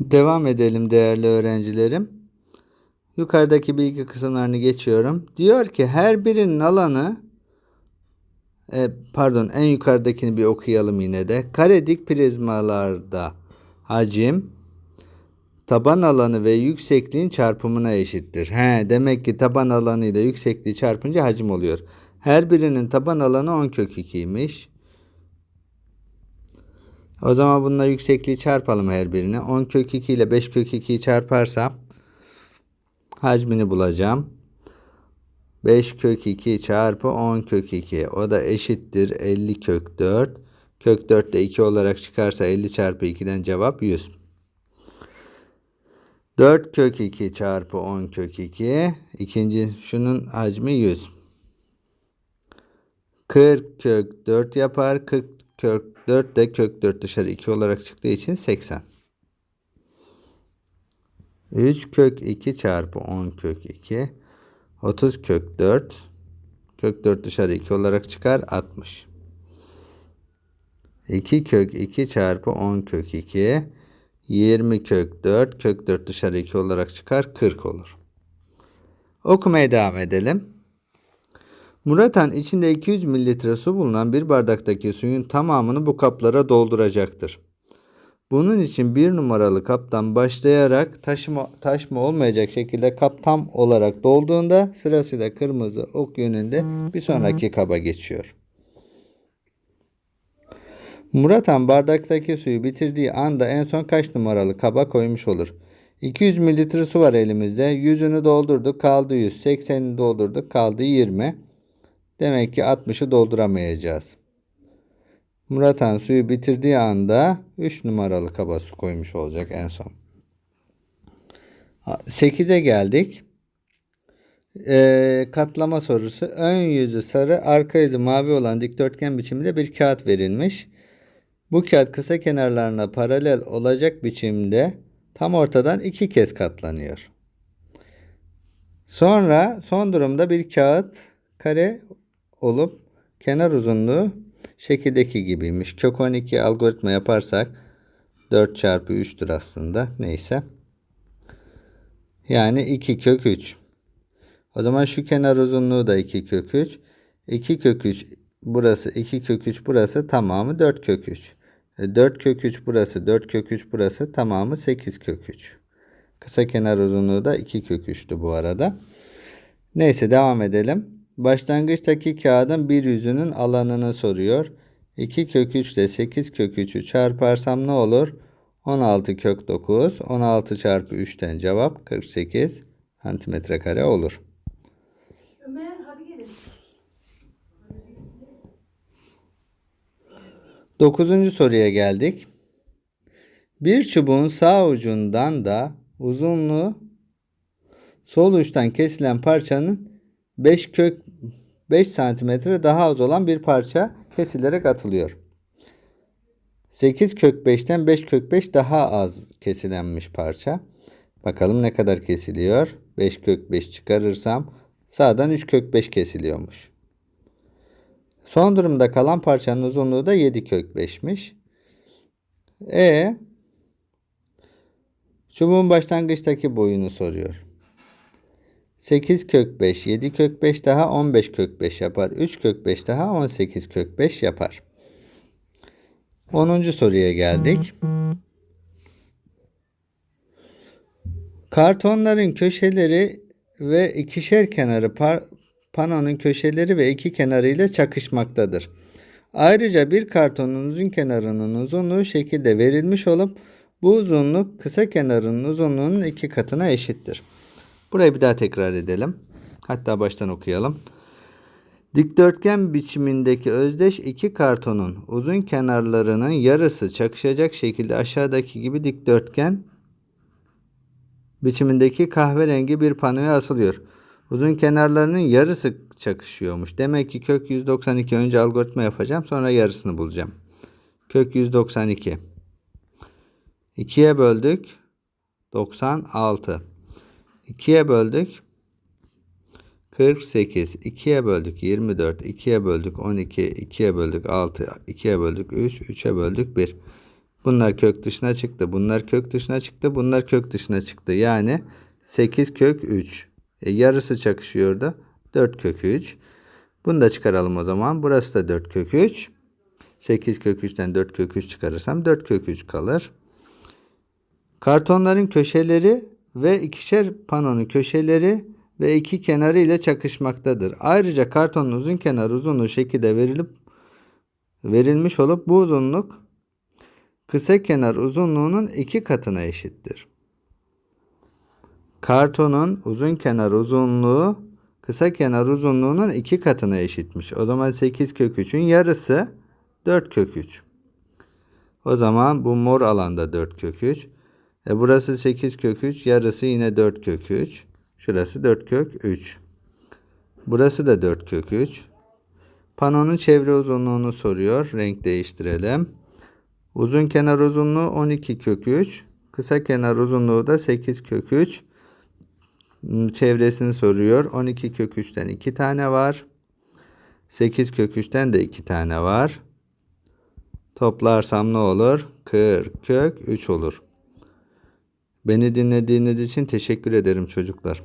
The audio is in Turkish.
Devam edelim değerli öğrencilerim. Yukarıdaki bilgi kısımlarını geçiyorum. Diyor ki her birinin alanı e, pardon en yukarıdakini bir okuyalım yine de. Kare dik prizmalarda hacim taban alanı ve yüksekliğin çarpımına eşittir. He, demek ki taban alanı ile yüksekliği çarpınca hacim oluyor. Her birinin taban alanı 10 kök 2'ymiş. O zaman bununla yüksekliği çarpalım her birine. 10 kök 2 ile 5 kök 2'yi çarparsam hacmini bulacağım. 5 kök 2 çarpı 10 kök 2. O da eşittir 50 kök 4. Kök 4 de 2 olarak çıkarsa 50 çarpı 2'den cevap 100. 4 kök 2 çarpı 10 kök 2. İkinci şunun hacmi 100. 40 kök 4 yapar. 40 kök 4 de kök 4 dışarı 2 olarak çıktığı için 80. 3 kök 2 çarpı 10 kök 2. 30 kök 4. Kök 4 dışarı 2 olarak çıkar 60. 2 kök 2 çarpı 10 kök 2. 20 kök 4. Kök 4 dışarı 2 olarak çıkar 40 olur. Okumaya devam edelim. Murat Han içinde 200 mililitre su bulunan bir bardaktaki suyun tamamını bu kaplara dolduracaktır. Bunun için bir numaralı kaptan başlayarak taşıma, taşma olmayacak şekilde kap tam olarak dolduğunda sırasıyla kırmızı ok yönünde bir sonraki kaba geçiyor. Murat Han bardaktaki suyu bitirdiği anda en son kaç numaralı kaba koymuş olur? 200 mililitre su var elimizde. 100'ünü doldurduk kaldı 100. 80'ini doldurduk kaldı 20. Demek ki 60'ı dolduramayacağız. Murat Han suyu bitirdiği anda 3 numaralı kaba su koymuş olacak en son. 8'e geldik. Ee, katlama sorusu. Ön yüzü sarı, arka yüzü mavi olan dikdörtgen biçiminde bir kağıt verilmiş. Bu kağıt kısa kenarlarına paralel olacak biçimde tam ortadan iki kez katlanıyor. Sonra son durumda bir kağıt kare olup kenar uzunluğu şekildeki gibiymiş. Kök 12 algoritma yaparsak 4 çarpı 3'tür aslında. Neyse. Yani 2 kök 3. O zaman şu kenar uzunluğu da 2 kök 3. 2 kök 3 burası 2 kök 3 burası tamamı 4 kök 3. 4 kök 3 burası 4 kök 3 burası tamamı 8 kök 3. Kısa kenar uzunluğu da 2 kök 3'tü bu arada. Neyse devam edelim. Başlangıçtaki kağıdın bir yüzünün alanını soruyor. 2 kök 3 ile 8 kök 3'ü çarparsam ne olur? 16 kök 9. 16 çarpı 3'ten cevap 48 santimetre kare olur. Ömer hadi gelin. Dokuzuncu soruya geldik. Bir çubuğun sağ ucundan da uzunluğu sol uçtan kesilen parçanın 5 kök 5 santimetre daha az olan bir parça kesilerek atılıyor. 8 kök 5'ten 5 kök 5 daha az kesilenmiş parça. Bakalım ne kadar kesiliyor. 5 kök 5 çıkarırsam sağdan 3 kök 5 kesiliyormuş. Son durumda kalan parçanın uzunluğu da 7 kök 5'miş. E çubuğun başlangıçtaki boyunu soruyor. 8 kök 5, 7 kök 5 daha 15 kök 5 yapar. 3 kök 5 daha 18 kök 5 yapar. 10. soruya geldik. Kartonların köşeleri ve ikişer kenarı panonun köşeleri ve iki kenarı ile çakışmaktadır. Ayrıca bir kartonun uzun kenarının uzunluğu şekilde verilmiş olup bu uzunluk kısa kenarının uzunluğunun iki katına eşittir. Burayı bir daha tekrar edelim. Hatta baştan okuyalım. Dikdörtgen biçimindeki özdeş iki kartonun uzun kenarlarının yarısı çakışacak şekilde aşağıdaki gibi dikdörtgen biçimindeki kahverengi bir panoya asılıyor. Uzun kenarlarının yarısı çakışıyormuş. Demek ki kök 192 önce algoritma yapacağım sonra yarısını bulacağım. Kök 192. 2'ye böldük. 96. 2'ye böldük. 48. 2'ye böldük 24. 2'ye böldük 12. 2'ye böldük 6. 2'ye böldük 3. 3'e böldük 1. Bunlar kök dışına çıktı. Bunlar kök dışına çıktı. Bunlar kök dışına çıktı. Yani 8 kök 3. E, yarısı çakışıyordu. 4 kök 3. Bunu da çıkaralım o zaman. Burası da 4 kök 3. 8 kök 3'ten 4 kök 3 çıkarırsam 4 kök 3 kalır. Kartonların köşeleri ve ikişer panonun köşeleri ve iki kenarı ile çakışmaktadır. Ayrıca kartonun uzun kenar uzunluğu şekilde verilip verilmiş olup bu uzunluk kısa kenar uzunluğunun iki katına eşittir. Kartonun uzun kenar uzunluğu kısa kenar uzunluğunun iki katına eşitmiş. O zaman 8 kök 3'ün yarısı 4 kök 3. O zaman bu mor alanda 4 kök 3. E burası 8 kök 3. Yarısı yine 4 kök 3. Şurası 4 kök 3. Burası da 4 kök 3. Panonun çevre uzunluğunu soruyor. Renk değiştirelim. Uzun kenar uzunluğu 12 kök 3. Kısa kenar uzunluğu da 8 kök 3. Hmm, Çevresini soruyor. 12 kök 3'ten 2 tane var. 8 kök 3'ten de 2 tane var. Toplarsam ne olur? 40 kök 3 olur. Beni dinlediğiniz için teşekkür ederim çocuklar.